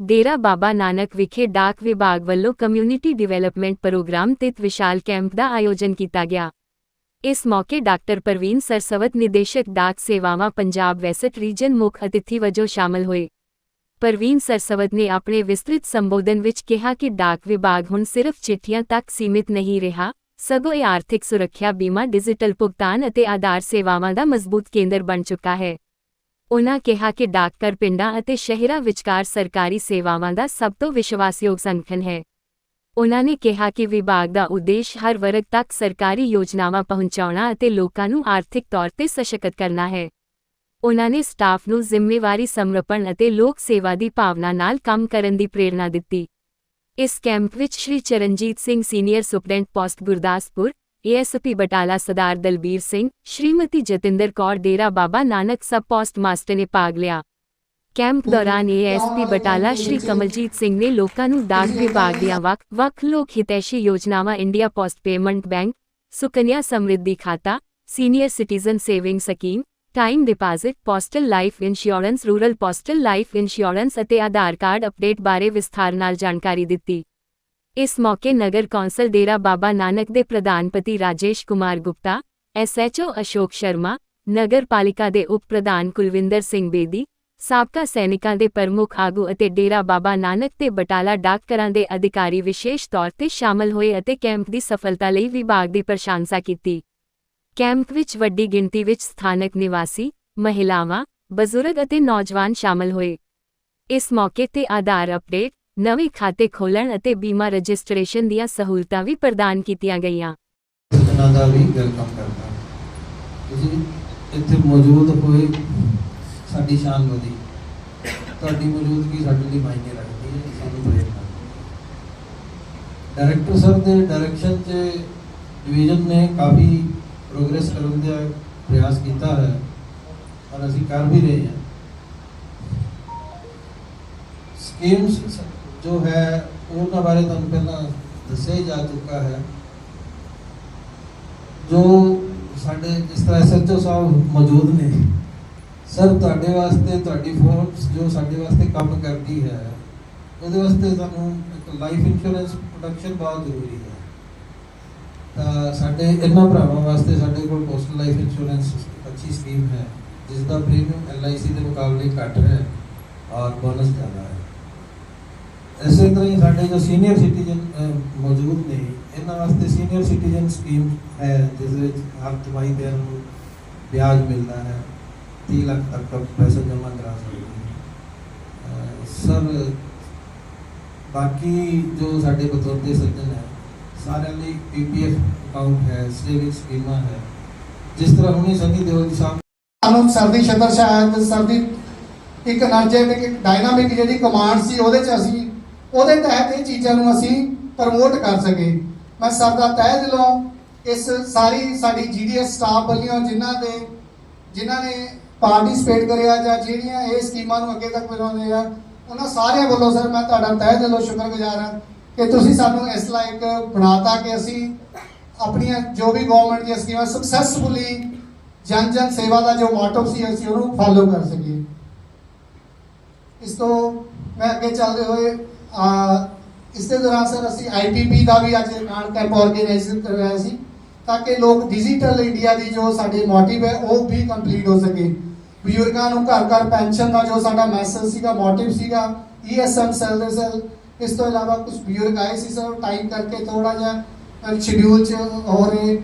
ਡੇਰਾ ਬਾਬਾ ਨਾਨਕ ਵਿਖੇ ਡਾਕ ਵਿਭਾਗ ਵੱਲੋਂ ਕਮਿਊਨਿਟੀ ਡਿਵੈਲਪਮੈਂਟ ਪ੍ਰੋਗਰਾਮ ਤਹਿਤ ਵਿਸ਼ਾਲ ਕੈਂਪ ਦਾ ਆਯੋਜਨ ਕੀਤਾ ਗਿਆ। ਇਸ ਮੌਕੇ ਡਾਕਟਰ ਪ੍ਰਵੀਨ ਸਰਸਵਤ ਨਿਦੇਸ਼ਕ ਡਾਕ ਸੇਵਾਵਾਂ ਪੰਜਾਬ ਵੈਸਟ ਰੀਜਨ ਮੁੱਖ ਅਤਿਥੀ ਵਜੋਂ ਸ਼ਾਮਲ ਹੋਏ। ਪ੍ਰਵੀਨ ਸਰਸਵਤ ਨੇ ਆਪਣੇ ਵਿਸਤ੍ਰਿਤ ਸੰਬੋਧਨ ਵਿੱਚ ਕਿਹਾ ਕਿ ਡਾਕ ਵਿਭਾਗ ਹੁਣ ਸਿਰਫ ਚਿੱਠੀਆਂ ਤੱਕ ਸੀਮਿਤ ਨਹੀਂ ਰਿਹਾ, ਸਗੋਂ ਇਹ ਆਰਥਿਕ ਸੁਰੱਖਿਆ ਬੀਮਾ, ਡਿਜੀਟਲ ਭੁਗਤਾਨ ਅਤੇ ਆਧਾਰ ਸੇਵਾਵਾਂ ਦਾ ਮਜ਼ਬੂਤ ਕੇਂਦਰ ਬਣ ਚੁੱਕਾ ਹੈ। ਉਨ੍ਹਾਂ ਕਿਹਾ ਕਿ ਡਾਕਘਰ ਪਿੰਡਾਂ ਅਤੇ ਸ਼ਹਿਰਾਂ ਵਿਚਕਾਰ ਸਰਕਾਰੀ ਸੇਵਾਵਾਂ ਦਾ ਸਭ ਤੋਂ ਵਿਸ਼ਵਾਸਯੋਗ ਸੰਗਠਨ ਹੈ। ਉਨ੍ਹਾਂ ਨੇ ਕਿਹਾ ਕਿ ਵਿਭਾਗ ਦਾ ਉਦੇਸ਼ ਹਰ ਵਰਗ ਤੱਕ ਸਰਕਾਰੀ ਯੋਜਨਾਵਾਂ ਪਹੁੰਚਾਉਣਾ ਅਤੇ ਲੋਕਾਂ ਨੂੰ ਆਰਥਿਕ ਤੌਰ ਤੇ ਸਸ਼ਕਤ ਕਰਨਾ ਹੈ। ਉਨ੍ਹਾਂ ਨੇ ਸਟਾਫ ਨੂੰ ਜ਼ਿੰਮੇਵਾਰੀ ਸਮਰਪਣ ਅਤੇ ਲੋਕ ਸੇਵਾ ਦੀ ਭਾਵਨਾ ਨਾਲ ਕੰਮ ਕਰਨ ਦੀ ਪ੍ਰੇਰਣਾ ਦਿੱਤੀ। ਇਸ ਕੈਂਪ ਵਿੱਚ Shri Charanjit Singh senior superintendent post Gurdaspur ASP Batala Sardar Dalbir Singh Shrimati Jatinder Kaur Dera Baba Nanak sub post master ਨੇ ਭਾਗ ਲਿਆ ਕੈਂਪ ਦੌਰਾਨ ਏਐਸਪੀ ਬਟਾਲਾ ਸ਼੍ਰੀ ਕਮਲਜੀਤ ਸਿੰਘ ਨੇ ਲੋਕਾਂ ਨੂੰ ਡਾਕ ਵਿਭਾਗ ਦੀਆਂ ਵੱਖ-ਵੱਖ ਲੋਕ ਹਿਤੈਸ਼ੀ ਯੋਜਨਾਵਾਂ India post payment bank Sukanya Samriddhi ਖਾਤਾ senior citizen saving scheme time deposit postal life insurance rural postal life insurance ਅਤੇ ਆਧਾਰ ਕਾਰਡ ਅਪਡੇਟ ਬਾਰੇ ਵਿਸਥਾਰ ਨਾਲ ਜਾਣਕਾਰੀ ਦਿੱਤੀ ਇਸ ਮੌਕੇ ਨਗਰ ਕੌਂਸਲ ਡੇਰਾ ਬਾਬਾ ਨਾਨਕ ਦੇ ਪ੍ਰਧਾਨਪਤੀ ਰਾਜੇਸ਼ ਕੁਮਾਰ ਗੁਪਤਾ ਐਸਐਚਓ ਅਸ਼ੋਕ ਸ਼ਰਮਾ, ਨਗਰ ਪਾਲਿਕਾ ਦੇ ਉਪ ਪ੍ਰਧਾਨ ਕੁਲਵਿੰਦਰ ਸਿੰਘ ਬੇਦੀ, ਸਾਬਕਾ ਸੈਨਿਕਾਂ ਦੇ ਪ੍ਰਮੁੱਖ ਆਗੂ ਅਤੇ ਡੇਰਾ ਬਾਬਾ ਨਾਨਕ ਤੇ ਬਟਾਲਾ ਡਾਕਟਰਾਂ ਦੇ ਅਧਿਕਾਰੀ ਵਿਸ਼ੇਸ਼ ਤੌਰ ਤੇ ਸ਼ਾਮਲ ਹੋਏ ਅਤੇ ਕੈਂਪ ਦੀ ਸਫਲਤਾ ਲਈ ਵਿਭਾਗ ਦੀ ਪ੍ਰਸ਼ੰਸਾ ਕੀਤੀ। ਕੈਂਪ ਵਿੱਚ ਵੱਡੀ ਗਿਣਤੀ ਵਿੱਚ ਸਥਾਨਕ ਨਿਵਾਸੀ, ਮਹਿਲਾਵਾਂ, ਬਜ਼ੁਰਗ ਅਤੇ ਨੌਜਵਾਨ ਸ਼ਾਮਲ ਹੋਏ। ਇਸ ਮੌਕੇ ਤੇ ਆਧਾਰ ਅਪਡੇਟ ਨਵੇਂ ਖਾਤੇ ਖੋਲ੍ਹਣ ਅਤੇ ਬੀਮਾ ਰਜਿਸਟ੍ਰੇਸ਼ਨ ਦੀਆਂ ਸਹੂਲਤਾਂ ਵੀ ਪ੍ਰਦਾਨ ਕੀਤੀਆਂ ਗਈਆਂ ਸੱਜਣਾ ਦਾ ਵੀ ਵੈਲਕਮ ਕਰਦਾ। ਤੁਸੀਂ ਇੱਥੇ ਮੌਜੂਦ ਹੋਏ ਸਾਡੀ ਸ਼ਾਨ ਵਧੀ ਤੁਹਾਡੀ ਮੌਜੂਦਗੀ ਸਾਡੇ ਲਈ ਮਾਇਨੇ ਰੱਖਦੀ ਹੈ ਸਾਨੂੰ ਪ੍ਰੇਰਨਾ ਡਾਇਰੈਕਟਰ ਸਰ ਦੇ ਡਾਇਰੈਕਸ਼ਨ 'ਚ ਡਿਵੀਜ਼ਨ ਨੇ ਕਾਫੀ ਪ੍ਰੋਗਰੈਸ ਕਰਨ ਦਾ ਪ੍ਰਯਾਸ ਕੀਤਾ ਹੈ ਔਰ ਅਸੀਂ ਕਰ ਵੀ ਰਹੇ ਹਾਂ। ਸਕੀਮਸ ਜੋ ਹੈ, ਉਹਨਾਂ ਬਾਰੇ ਤੁਹਾਨੂੰ ਪਹਿਲਾਂ ਦੱਸਿਆ ਹੀ ਜਾ ਚੁੱਕਾ ਹੈ। ਜੋ ਸਾਡੇ ਜਿਸ ਤਰ੍ਹਾਂ ਐਸਐਚਓ ਸਾਹਿਬ ਮੌਜੂਦ ਨੇ, ਸਰ ਤੁਹਾਡੇ ਵਾਸਤੇ, ਤੁਹਾਡੀ ਫੋਰਸ ਜੋ ਸਾਡੇ ਵਾਸਤੇ ਕੰਮ ਕਰਦੀ ਹੈ, ਉਹਦੇ ਵਾਸਤੇ ਸਾਨੂੰ ਇੱਕ ਲਾਈਫ ਇੰਸ਼ੋਰੈਂਸ ਪ੍ਰੋਟੈਕਸ਼ਨ ਬਹੁਤ ਜ਼ਰੂਰੀ ਹੈ। ਤਾਂ ਸਾਡੇ ਇਹਨਾਂ ਭਰਾਵਾਂ ਵਾਸਤੇ ਸਾਡੇ ਕੋਲ ਪੋਸਟਲ ਲਾਈਫ ਇੰਸ਼ੋਰੈਂਸ ਅੱਛੀ ਸਕੀਮ ਹੈ ਜਿਸ ਦਾ ਪ੍ਰੀਮੀਅਮ ਐਲਆਈਸੀ ਦੇ ਮੁਕਾਬਲੇ ਘੱਟ ਹੈ ਔਰ ਬੋਨਸ ਜ਼ਿਆਦਾ ਹੈ। ਇਸੇ ਤਰ੍ਹਾਂ ਹੀ ਸਾਡੇ ਜੋ ਸੀਨੀਅਰ ਸਿਟੀਜ਼ਨ ਮੌਜੂਦ ਨੇ, ਇਹਨਾਂ ਵਾਸਤੇ ਸੀਨੀਅਰ ਸਿਟੀਜ਼ਨ ਸਕੀਮ ਹੈ, ਜਿਸ ਵਿੱਚ ਹਰ ਤਿਮਾਹੀ ਦੇ ਨੂੰ ਵਿਆਜ ਮਿਲਦਾ ਹੈ 30 ਲੱਖ ਤੱਕ ਪੈਸੇ ਜਮ੍ਹਾਂ ਕਰਾ ਸਕਦੇ ਸਰ, ਬਾਕੀ ਜੋ ਸਾਡੇ ਬਤੌਰਤੇ ਸੱਜਣ ਹੈ, ਸਾਰਿਆਂ ਲਈ ਪੀਪੀਐਫ ਅਕਾਊਂਟ ਹੈ ਸੇਵਿੰਗ ਸਕੀਮਾਂ ਹੈ। ਜਿਸ ਤਰ੍ਹਾਂ ਹੁਣੇ ਸੰਗੀ ਦੇਵਲ ਜੀ ਸਾਹਿਬ ਸਾਨੂੰ ਸਰਦੀ ਸ਼ਦਰ ਸ਼ਾਇਦ ਸਰਦੀ ਇੱਕ એનર્ਜੈਟਿਕ ਇੱਕ ਡਾਇਨਾਮਿਕ ਜਿਹੜੀ ਕਮਾਂਡ ਸੀ, ਉਹਦੇ 'ਚ ਅਸੀਂ ਉਹਦੇ ਤਹਿਤ ਇਹ ਚੀਜ਼ਾਂ ਨੂੰ ਅਸੀਂ ਪ੍ਰਮੋਟ ਕਰ ਸਕੇ ਮੈਂ ਸਰ ਦਾ ਤਹਿ ਦਿਲੋਂ ਇਸ ਸਾਰੀ ਸਾਡੀ ਜੀਡੀਐਸ ਸਟਾਫ ਵੱਲੋਂ ਜਿਨ੍ਹਾਂ ਦੇ, ਜਿਨ੍ਹਾਂ ਨੇ ਪਾਰਟਿਸਿਪੇਟ ਕਰਿਆ ਜਾਂ ਜਿਹੜੀਆਂ ਇਹ ਸਕੀਮਾਂ ਨੂੰ ਅੱਗੇ ਤੱਕ ਪਹੁੰਚਾਉਂਦੇ ਆ, ਉਹਨਾਂ ਸਾਰਿਆਂ ਵੱਲੋਂ ਸਰ ਮੈਂ ਤੁਹਾਡਾ ਤਹਿ ਦਿਲੋਂ ਸ਼ੁਕਰਗੁਜ਼ਾਰ ਹਾਂ ਕਿ ਤੁਸੀਂ ਸਾਨੂੰ ਇਸ ਲਾਇਕ ਬਣਾਤਾ ਕਿ ਅਸੀਂ ਆਪਣੀਆਂ ਜੋ ਵੀ ਗਵਰਨਮੈਂਟ ਦੀਆਂ ਸਕੀਮਾਂ ਸਕਸੈਸਫੁਲੀ ਜਨ ਜਨ ਸੇਵਾ ਦਾ ਜੋ ਮੋਟੋ ਸੀ, ਅਸੀਂ ਉਹਨੂੰ ਫਾਲੋ ਕਰ ਸਕੀਏ। ਇਸ ਤੋਂ ਮੈਂ ਅੱਗੇ ਚੱਲਦੇ ਹੋਏ ਇਸ ਦੌਰਾਨ ਸਰ ਅਸੀਂ ਆਈਪੀਪੀ ਦਾ ਵੀ ਅੱਜ ਨਾਲ ਕੈਂਪ ਆਰਗੇਨਾਈਜ਼ ਕਰਵਾਇਆ ਸੀ, ਤਾਂ ਕਿ ਲੋਕ ਡਿਜੀਟਲ ਇੰਡੀਆ ਦੀ ਜੋ ਸਾਡੇ ਮੋਟਿਵ ਹੈ, ਉਹ ਵੀ ਕੰਪਲੀਟ ਹੋ ਸਕੇ। ਬਜ਼ੁਰਗਾਂ ਨੂੰ ਘਰ ਘਰ ਪੈਨਸ਼ਨ ਦਾ ਜੋ ਸਾਡਾ ਮੈਸੇਜ ਸੀਗਾ ਮੋਟਿਵ ਸੀਗਾ E ਈਐਸਐਮ ਸੈਲ ਦੇ ਸੈਲ ਇਸ ਤੋਂ ਇਲਾਵਾ ਕੁਝ ਬਜ਼ੁਰਗ ਆਏ ਸੀ ਸਰ ਟਾਈਮ ਕਰਕੇ ਥੋੜਾ ਜਿਹਾ ਸ਼ਡਿਊਲ ਚ ਹੋ ਰਹੇ।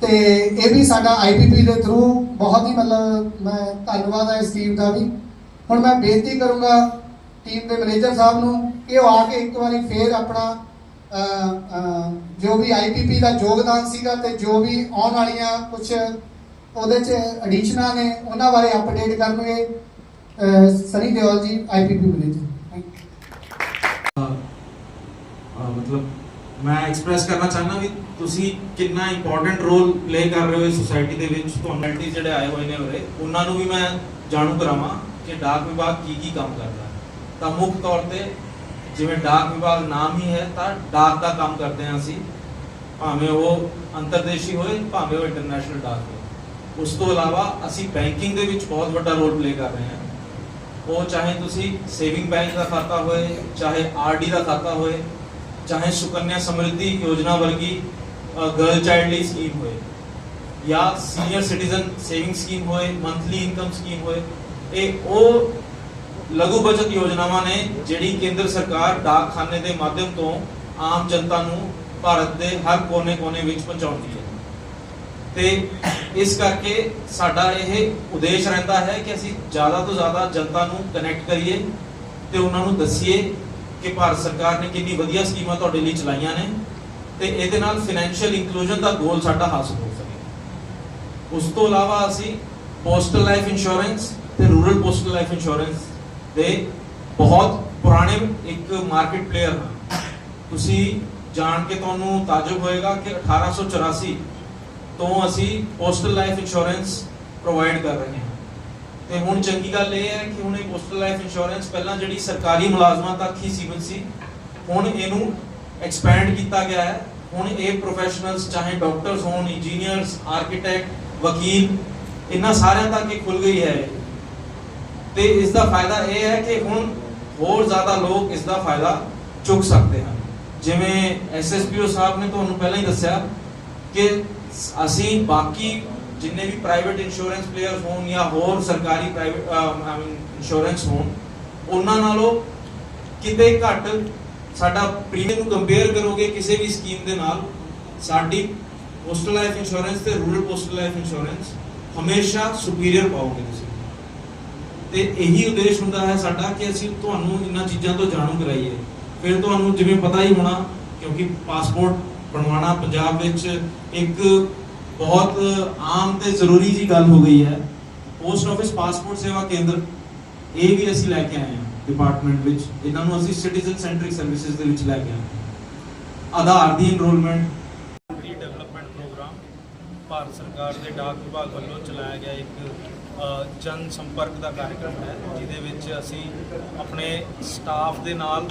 ਤੇ ਇਹ ਵੀ ਸਾਡਾ ਆਈਪੀਪੀ ਦੇ ਥਰੂ ਬਹੁਤ ਹੀ ਮਤਲਬ ਮੈਂ ਧੰਨਵਾਦ ਹੈ ਇਸ ਟੀਮ ਦਾ ਵੀ। ਹੁਣ ਮੈਂ ਬੇਨਤੀ ਕਰੂੰਗਾ ਟੀਮ ਦੇ ਮੈਨੇਜਰ ਸਾਹਿਬ ਨੂੰ ਕਿ ਉਹ ਆ ਕੇ ਇੱਕ ਵਾਰੀ ਫੇਰ ਆਪਣਾ ਜੋ ਵੀ ਆਈਪੀਪੀ ਦਾ ਯੋਗਦਾਨ ਸੀਗਾ ਤੇ ਜੋ ਵੀ ਆਉਣ ਵਾਲੀਆਂ ਕੁਝ ਉਹਦੇ ਚ ਐਡੀਸ਼ਨਾਂ ਨੇ, ਉਹਨਾਂ ਬਾਰੇ ਅਪਡੇਟ ਕਰਨਗੇ ਸਨੀ ਦਿਓਲ ਜੀ ਆਈਪੀਪੀ ਮੈਨੇਜਰ ਮਤਲਬ ਮੈਂ ਐਕਸਪ੍ਰੈਸ ਕਰਨਾ ਚਾਹਨਾ ਵੀ ਤੁਸੀਂ ਕਿੰਨਾ ਇੰਪੋਰਟੈਂਟ ਰੋਲ ਪਲੇ ਕਰ ਰਹੇ ਹੋ ਇਸ ਸੋਸਾਇਟੀ ਦੇ ਵਿੱਚ? ਤੁਹਾਨੂੰ ਜਿਹੜੇ ਆਏ ਹੋਏ ਨੇ ਉਰੇ, ਉਹਨਾਂ ਨੂੰ ਵੀ ਮੈਂ ਜਾਣੂ ਕਰਾਵਾਂ ਕਿ ਡਾਕ ਵਿਭਾਗ ਕੀ ਕੀ ਕੰਮ ਕਰਦਾ ਹੈ। ਤਾਂ ਮੁੱਖ ਤੌਰ ਤੇ ਜਿਵੇਂ ਡਾਕ ਵਿਭਾਗ ਨਾਮ ਹੀ ਹੈ, ਤਾਂ ਡਾਕ ਦਾ ਕੰਮ ਕਰਦੇ ਹਾਂ ਅਸੀਂ। ਭਾਵੇਂ ਉਹ ਅੰਤਰਦੇਸ਼ੀ ਹੋਏ, ਭਾਵੇਂ ਉਹ ਇੰਟਰਨੈਸ਼ਨਲ ਡਾਕ ਹੋਵੇ ਉਸ ਤੋਂ ਇਲਾਵਾ ਅਸੀਂ ਬੈਂਕਿੰਗ ਦੇ ਵਿੱਚ ਬਹੁਤ ਵੱਡਾ ਰੋਲ ਪਲੇ ਕਰ ਰਹੇ ਹਾਂ। ਉਹ ਚਾਹੇ ਤੁਸੀਂ ਸੇਵਿੰਗ ਬੈਂਕ ਦਾ ਖਾਤਾ ਹੋਏ, ਚਾਹੇ ਆਰਡੀ ਦਾ ਖਾਤਾ ਹੋਏ, ਚਾਹੇ ਸੁਕੰਨਿਆ ਸਮਰਿੱਧੀ ਯੋਜਨਾ ਵਰਗੀ ਗਰਲ ਚਾਈਲਡ ਲਈ ਸਕੀਮ ਹੋਏ, ਜਾਂ ਸੀਨੀਅਰ ਸਿਟੀਜ਼ਨ ਸੇਵਿੰਗ ਸਕੀਮ ਹੋਏ ਮੰਥਲੀ ਇਨਕਮ ਸਕੀਮ ਹੋਏ, ਇਹ ਉਹ ਲਘੂ ਬਚਤ ਯੋਜਨਾਵਾਂ ਨੇ ਜਿਹੜੀ ਕੇਂਦਰ ਸਰਕਾਰ ਡਾਕਖਾਨੇ ਦੇ ਮਾਧਿਅਮ ਤੋਂ ਆਮ ਜਨਤਾ ਨੂੰ ਭਾਰਤ ਦੇ ਹਰ ਕੋਨੇ-ਕੋਨੇ ਵਿੱਚ ਪਹੁੰਚਾਉਂਦੀ ਹੈ। ਤੇ ਇਸ ਕਰਕੇ ਸਾਡਾ ਇਹ ਉਦੇਸ਼ ਰਹਿੰਦਾ ਹੈ ਕਿ ਅਸੀਂ ਜ਼ਿਆਦਾ ਤੋਂ ਜ਼ਿਆਦਾ ਜਨਤਾ ਨੂੰ ਕਨੈਕਟ ਕਰੀਏ ਤੇ ਉਹਨਾਂ ਨੂੰ ਦੱਸੀਏ ਕਿ ਭਾਰਤ ਸਰਕਾਰ ਨੇ ਕਿੰਨੀ ਵਧੀਆ ਸਕੀਮਾਂ ਤੁਹਾਡੇ ਲਈ ਚਲਾਈਆਂ ਨੇ ਤੇ ਇਹਦੇ ਨਾਲ ਫਾਈਨੈਂਸ਼ੀਅਲ ਇਨਕਲੂਜਨ ਦਾ ਗੋਲ ਸਾਡਾ ਹਾਸਲ ਹੋ ਸਕੇ। ਉਸ ਤੋਂ ਇਲਾਵਾ ਅਸੀਂ ਪੋਸਟਲ ਲਾਈਫ ਇੰਸ਼ੋਰੈਂਸ ਤੇ ਰੂਰਲ ਪੋਸਟਲ ਲਾਈਫ ਇੰਸ਼ੋਰੈਂਸ ਦੇ ਬਹੁਤ ਪੁਰਾਣੇ ਇੱਕ ਮਾਰਕੀਟ ਪਲੇਅਰ ਹਾਂ ਤੁਸੀਂ ਜਾਣ ਕੇ ਤੁਹਾਨੂੰ ਤਾਜੁਬ ਹੋਏਗਾ ਕਿ 1884 ਤੋਂ ਅਸੀਂ ਪੋਸਟਲ ਲਾਈਫ ਇੰਸ਼ੋਰੈਂਸ ਪ੍ਰੋਵਾਈਡ ਕਰ ਰਹੇ ਹਾਂ। ਤੇ ਹੁਣ ਚੰਗੀ ਗੱਲ ਇਹ ਹੈ ਕਿ ਹੁਣ ਇਹ ਪੋਸਟਲ ਲਾਈਫ ਇੰਸ਼ੋਰੈਂਸ ਪਹਿਲਾਂ ਜਿਹੜੀ ਸਰਕਾਰੀ ਮੁਲਾਜ਼ਮਾਂ ਤੱਕ ਹੀ ਸੀਮਿਤ ਸੀ, ਹੁਣ ਇਹਨੂੰ ਐਕਸਪੈਂਡ ਕੀਤਾ ਗਿਆ ਹੈ। ਹੁਣ ਇਹ ਪ੍ਰੋਫੈਸ਼ਨਲਸ ਚਾਹੇ ਡਾਕਟਰਸ ਹੋਣ ਇੰਜੀਨੀਅਰਸ ਆਰਕੀਟੈਕਟ ਵਕੀਲ, ਇਹਨਾਂ ਸਾਰਿਆਂ ਤੱਕ ਇਹ ਖੁੱਲ ਗਈ ਹੈ। ਤੇ ਇਸ ਦਾ ਫਾਇਦਾ ਇਹ ਹੈ ਕਿ ਹੁਣ ਹੋਰ ਜ਼ਿਆਦਾ ਲੋਕ ਇਸ ਦਾ ਫਾਇਦਾ ਚੁੱਕ ਸਕਦੇ ਹਨ। ਜਿਵੇਂ ਐਸਐਸਪੀਓ ਸਾਹਿਬ ਨੇ ਤੁਹਾਨੂੰ ਪਹਿਲਾਂ ਹੀ ਦੱਸਿਆ ਕਿ ਅਸੀਂ ਬਾਕੀ ਜਿੰਨੇ ਵੀ ਪ੍ਰਾਈਵੇਟ ਇੰਸ਼ੋਰੈਂਸ ਪਲੇਅਰਸ ਹੋਣ ਜਾਂ ਹੋਰ ਸਰਕਾਰੀ ਪ੍ਰਾਈਵੇਟ ਆਈ ਮੀਨ ਇੰਸ਼ੋਰੈਂਸ ਹੋਣ, ਉਹਨਾਂ ਨਾਲੋਂ ਕਿਤੇ ਘੱਟ ਸਾਡਾ ਪ੍ਰੀਮੀਅਮ ਨੂੰ ਕੰਪੇਅਰ ਕਰੋਗੇ ਕਿਸੇ ਵੀ ਸਕੀਮ ਦੇ ਨਾਲ, ਸਾਡੀ ਪੋਸਟਲ ਲਾਈਫ ਇੰਸ਼ੋਰੈਂਸ ਤੇ ਰੂਰਲ ਪੋਸਟਲ ਲਾਈਫ ਇੰਸ਼ੋਰੈਂਸ ਹਮੇਸ਼ਾ ਸੁਪੀਰੀਅਰ ਪਾਓਗੇ ਤੁਸੀਂ। ਤੇ ਇਹੀ ਉਦੇਸ਼ ਹੁੰਦਾ ਹੈ ਸਾਡਾ ਕਿ ਅਸੀਂ ਤੁਹਾਨੂੰ ਇਹਨਾਂ ਚੀਜ਼ਾਂ ਤੋਂ ਜਾਣੂ ਕਰਾਈਏ। ਫਿਰ ਤੁਹਾਨੂੰ ਜਿਵੇਂ ਪਤਾ ਹੀ ਹੋਣਾ, ਕਿਉਂਕਿ ਪਾਸਪੋਰਟ ਬਣਵਾਉਣਾ ਪੰਜਾਬ ਵਿੱਚ ਇੱਕ ਬਹੁਤ ਆਮ ਤੇ ਜ਼ਰੂਰੀ ਜੀ ਗੱਲ ਹੋ ਗਈ ਹੈ। ਪੋਸਟ ਆਫਿਸ ਪਾਸਪੋਰਟ ਸੇਵਾ ਕੇਂਦਰ, ਇਹ ਵੀ ਅਸੀਂ ਲੈ ਕੇ ਆਏ ਹਾਂ ਡਿਪਾਰਟਮੈਂਟ ਵਿੱਚ। ਇਹਨਾਂ ਨੂੰ ਅਸੀਂ ਸਿਟੀਜ਼ਨ ਸੈਂਟਰਿਕ ਸਰਵਿਸਿਜ਼ ਦੇ ਵਿੱਚ ਲੈ ਕੇ ਆਏ ਆਧਾਰ ਦੀ ਇਨਰੋਲਮੈਂਟ ਡਿਵੈਲਪਮੈਂਟ ਪ੍ਰੋਗਰਾਮ ਭਾਰਤ ਸਰਕਾਰ ਦੇ ਡਾਕ ਵਿਭਾਗ ਵੱਲੋਂ ਚਲਾਇਆ ਗਿਆ ਇੱਕ ਜਨ ਸੰਪਰਕ ਦਾ ਕਾਰਜਕ੍ਰਮ ਹੈ, ਜਿਹਦੇ ਵਿੱਚ ਅਸੀਂ ਆਪਣੇ ਸਟਾਫ ਦੇ ਨਾਲ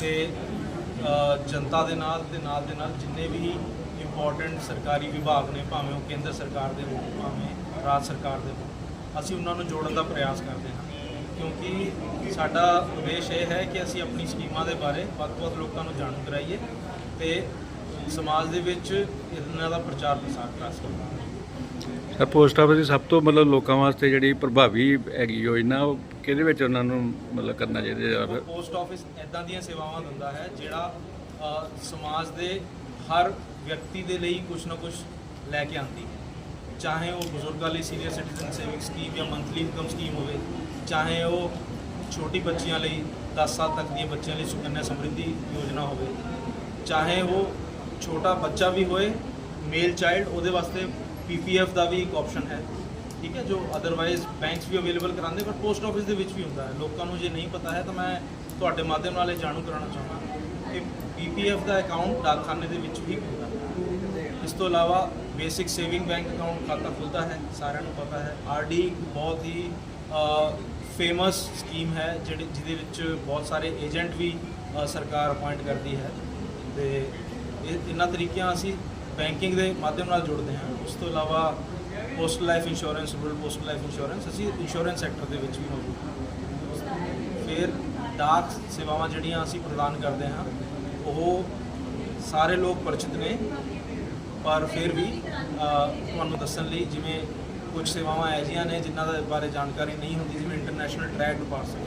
ਤੇ ਜਨਤਾ ਦੇ ਨਾਲ ਤੇ ਨਾਲ ਦੇ ਨਾਲ ਜਿੰਨੇ ਵੀ ਇੰਪੋਰਟੈਂਟ ਸਰਕਾਰੀ ਵਿਭਾਗ ਨੇ, ਭਾਵੇਂ ਉਹ ਕੇਂਦਰ ਸਰਕਾਰ ਦੇ ਹੋਣ, ਭਾਵੇਂ ਰਾਜ ਸਰਕਾਰ ਦੇ ਹੋਣ, ਅਸੀਂ ਉਹਨਾਂ ਨੂੰ ਜੋੜਨ ਦਾ ਪ੍ਰਯਾਸ ਕਰਦੇ ਹਾਂ। ਕਿਉਂਕਿ ਸਾਡਾ ਉਦੇਸ਼ ਇਹ ਹੈ ਕਿ ਅਸੀਂ ਆਪਣੀ ਸਕੀਮਾਂ ਦੇ ਬਾਰੇ ਵੱਧ ਤੋਂ ਵੱਧ ਲੋਕਾਂ ਨੂੰ ਜਾਣੂ ਕਰਾਈਏ ਤੇ ਸਮਾਜ ਦੇ ਵਿੱਚ ਇਹਨਾਂ ਦਾ ਪ੍ਰਚਾਰ ਪ੍ਰਸਾਰ ਕਰ ਸਕੀਏ। ਸਰ ਪੋਸਟ ਆਫਿਸ ਦੀ ਸਭ ਤੋਂ ਮਤਲਬ ਲੋਕਾਂ ਵਾਸਤੇ ਜਿਹੜੀ ਪ੍ਰਭਾਵੀ ਹੈਗੀ ਯੋਜਨਾ ਉਹ ਕਿਹਦੇ ਵਿੱਚ ਉਹਨਾਂ ਨੂੰ ਮਤਲਬ ਕਰਨਾ ਚਾਹੀਦਾ ਔਰ ਪੋਸਟ ਆਫਿਸ ਇਦਾਂ ਦੀਆਂ ਸੇਵਾਵਾਂ ਦਿੰਦਾ ਹੈ ਜਿਹੜਾ ਸਮਾਜ ਦੇ ਹਰ ਵਿਅਕਤੀ ਦੇ ਲਈ ਕੁਝ ਨਾ ਕੁਝ ਲੈ ਕੇ ਆਉਂਦੀ ਹੈ। ਚਾਹੇ ਉਹ ਬਜ਼ੁਰਗਾਂ ਲਈ ਸੀਨੀਅਰ ਸਿਟੀਜ਼ਨ ਸੇਵਿੰਗ ਸਕੀਮ ਜਾਂ ਮੰਥਲੀ ਇਨਕਮ ਸਕੀਮ ਹੋਵੇ, ਚਾਹੇ ਉਹ ਛੋਟੀ ਬੱਚੀਆਂ ਲਈ 10 ਸਾਲ ਤੱਕ ਦੀਆਂ ਬੱਚੀਆਂ ਲਈ ਸੁਕੰਨਿਆ ਸਮਰਿੱਧੀ ਯੋਜਨਾ ਹੋਵੇ, ਚਾਹੇ ਉਹ ਛੋਟਾ ਬੱਚਾ ਵੀ ਹੋਏ ਮੇਲ ਚਾਈਲਡ ਉਹਦੇ ਵਾਸਤੇ ਪੀਪੀਐਫ ਦਾ ਵੀ ਇੱਕ ਆਪਸ਼ਨ ਹੈ, ਠੀਕ ਹੈ, ਜੋ ਅਦਰਵਾਈਜ਼ ਬੈਂਕਸ ਵੀ ਅਵੇਲੇਬਲ ਕਰਾਉਂਦੇ ਪਰ ਪੋਸਟ ਆਫਿਸ ਦੇ ਵਿੱਚ ਵੀ ਹੁੰਦਾ ਹੈ। ਲੋਕਾਂ ਨੂੰ ਜੇ ਨਹੀਂ ਪਤਾ ਹੈ ਤਾਂ ਮੈਂ ਤੁਹਾਡੇ ਮਾਧਿਅਮ ਨਾਲ ਇਹ ਜਾਣੂ ਕਰਾਉਣਾ ਚਾਹੁੰਦਾ ਕਿ ਪੀਪੀਐਫ ਦਾ ਅਕਾਊਂਟ ਡਾਕਖਾਨੇ ਦੇ ਵਿੱਚ ਵੀ ਖੁੱਲਦਾ ਹੈ। ਇਸ ਤੋਂ ਇਲਾਵਾ ਬੇਸਿਕ ਸੇਵਿੰਗ ਬੈਂਕ ਅਕਾਊਂਟ ਖਾਤਾ ਖੁੱਲਦਾ ਹੈ, ਸਾਰਿਆਂ ਨੂੰ ਪਤਾ ਹੈ। ਆਰਡੀ ਬਹੁਤ ਹੀ ਫੇਮਸ ਸਕੀਮ ਹੈ, ਜਿਹੜੀ, ਜਿਹਦੇ ਵਿੱਚ ਬਹੁਤ ਸਾਰੇ ਏਜੰਟ ਵੀ ਸਰਕਾਰ ਅਪਾਇੰਟ ਕਰਦੀ ਹੈ। ਤੇ ਇਹਨਾਂ ਤਰੀਕਿਆਂ ਅਸੀਂ ਬੈਂਕਿੰਗ ਦੇ ਮਾਧਿਅਮ ਨਾਲ ਜੁੜਦੇ ਹਾਂ। ਉਸ ਤੋਂ ਇਲਾਵਾ postal life insurance rural postal life insurance ਅਸੀਂ ਇੰਸ਼ੋਰੈਂਸ ਸੈਕਟਰ ਦੇ ਵਿੱਚ ਵੀ ਮੌਜੂਦ ਹਾਂ। ਫਿਰ ਡਾਕ ਸੇਵਾਵਾਂ ਜਿਹੜੀਆਂ ਅਸੀਂ ਪ੍ਰਦਾਨ ਕਰਦੇ ਹਾਂ, ਉਹ ਸਾਰੇ ਲੋਕ ਪਰਿਚਿਤ ਨੇ। ਪਰ ਫਿਰ ਵੀ ਤੁਹਾਨੂੰ ਦੱਸਣ ਲਈ ਜਿਵੇਂ ਕੁਝ ਸੇਵਾਵਾਂ ਐਜੀਆਂ ਨੇ ਜਿਨ੍ਹਾਂ ਦੇ ਬਾਰੇ ਜਾਣਕਾਰੀ ਨਹੀਂ ਹੁੰਦੀ, ਜਿਵੇਂ ਇੰਟਰਨੈਸ਼ਨਲ ਟਰੈਕ ਪਾਰਸਲ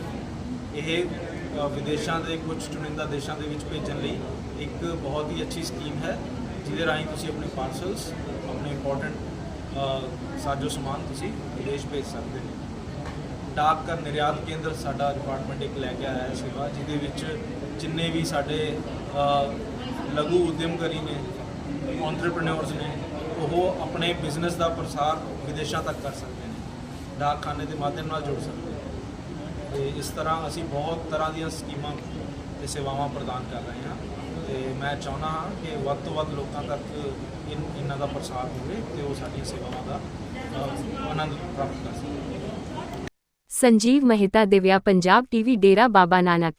ਇਹ ਵਿਦੇਸ਼ਾਂ ਦੇ ਕੁਝ ਚੁਣਿੰਦਾ ਦੇਸ਼ਾਂ ਦੇ ਵਿੱਚ ਭੇਜਣ ਲਈ ਇੱਕ ਬਹੁਤ ਹੀ ਅੱਛੀ ਸਕੀਮ ਹੈ। ਜਿਹਦੇ ਰਾਹੀਂ ਤੁਸੀਂ ਆਪਣੇ ਪਾਰਸਲਸ ਆਪਣੇ ਇੰਪੋਰਟੈਂਟ ਸਾਜੋ ਸਮਾਨ ਤੁਸੀਂ ਵਿਦੇਸ਼ ਭੇਜ ਸਕਦੇ ਹੋ। ਡਾਕ ਘਰ ਨਿਰਯਾਤ ਕੇਂਦਰ ਸਾਡਾ ਡਿਪਾਰਟਮੈਂਟ ਇੱਕ ਲੈ ਕੇ ਆਇਆ ਹੈ ਸੇਵਾ, ਜਿਹਦੇ ਵਿੱਚ ਜਿੰਨੇ ਵੀ ਸਾਡੇ ਲਘੂ ਉਦਯਮਕਾਰੀ ਨੇ ਐਂਟਰਪ੍ਰੈਨਿਓਰਸ ਨੇ, ਉਹ ਆਪਣੇ ਬਿਜ਼ਨਸ ਦਾ ਪ੍ਰਸਾਰ ਵਿਦੇਸ਼ਾਂ ਤੱਕ ਕਰ ਸਕਦੇ ਨੇ। ਡਾਕਖਾਨੇ ਦੇ ਮਾਧਿਅਮ ਨਾਲ ਜੁੜ ਸਕਦੇ ਨੇ। ਤੇ ਇਸ ਤਰ੍ਹਾਂ ਅਸੀਂ ਬਹੁਤ ਤਰ੍ਹਾਂ ਦੀਆਂ ਸਕੀਮਾਂ ਤੇ ਸੇਵਾਵਾਂ ਪ੍ਰਦਾਨ ਕਰ ਰਹੇ ਹਾਂ। ਤੇ ਮੈਂ ਚਾਹੁੰਦਾ ਹਾਂ ਕਿ ਵੱਧ ਤੋਂ ਵੱਧ ਲੋਕਾਂ ਤੱਕ ਇਨ ਇਹਨਾਂ ਦਾ ਪ੍ਰਸਾਰ ਹੋਵੇ ਤੇ ਉਹ ਸਾਡੀਆਂ ਸੇਵਾਵਾਂ ਦਾ ਅ, ਆਨੰਦ ਪ੍ਰਾਪਤ ਕਰ ਸਕਣ। ਸੰਜੀਵ ਮਹਿਤਾ ਦਿਵਿਆ ਪੰਜਾਬ ਟੀਵੀ ਡੇਰਾ ਬਾਬਾ ਨਾਨਕ